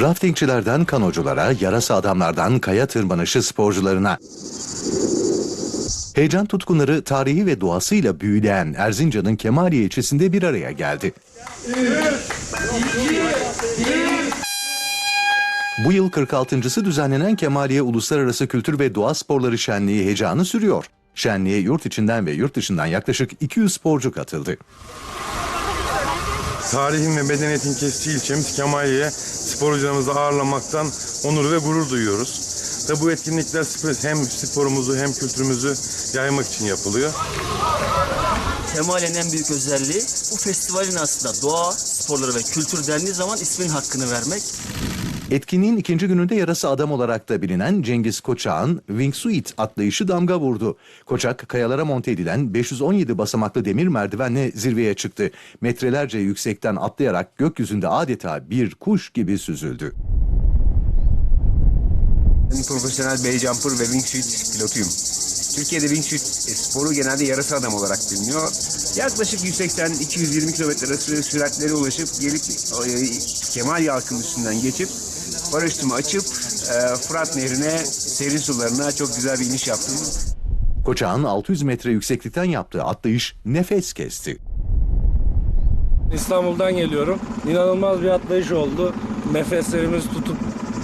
Raftingçilerden kanoculara, yarasa adamlardan kaya tırmanışı sporcularına. Heyecan tutkunları tarihi ve doğasıyla büyüleyen Erzincan'ın Kemaliye ilçesinde bir araya geldi. Bu yıl 46.sı düzenlenen Kemaliye Uluslararası Kültür ve Doğa Sporları Şenliği heyecanı sürüyor. Şenliğe yurt içinden ve yurt dışından yaklaşık 200 sporcu katıldı. Tarihin ve medeniyetin kestiği ilçemiz Kemaliye sporcularımızı ağırlamaktan onur ve gurur duyuyoruz. Ve bu etkinlikler spor- hem sporumuzu hem kültürümüzü yaymak için yapılıyor. Kemaliye'nin en büyük özelliği bu festivalin aslında doğa, sporları ve kültür dendiği zaman ismin hakkını vermek. Etkinliğin ikinci gününde yarası adam olarak da bilinen Cengiz Koçak'ın Wingsuit atlayışı damga vurdu. Koçak kayalara monte edilen 517 basamaklı demir merdivenle zirveye çıktı. Metrelerce yüksekten atlayarak gökyüzünde adeta bir kuş gibi süzüldü. Ben profesyonel bey jumper ve wingsuit pilotuyum. Türkiye'de wingsuit sporu genelde yarasa adam olarak biliniyor. Yaklaşık 180-220 km arası süratlere ulaşıp gelip e, Kemal Yalkın üstünden geçip paraşütümü açıp e, Fırat Nehri'ne serin sularına çok güzel bir iniş yaptım. Koçak'ın 600 metre yükseklikten yaptığı atlayış nefes kesti. İstanbul'dan geliyorum. İnanılmaz bir atlayış oldu. Nefeslerimiz tutup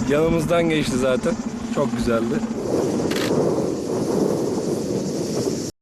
yanımızdan geçti zaten. Çok güzeldi.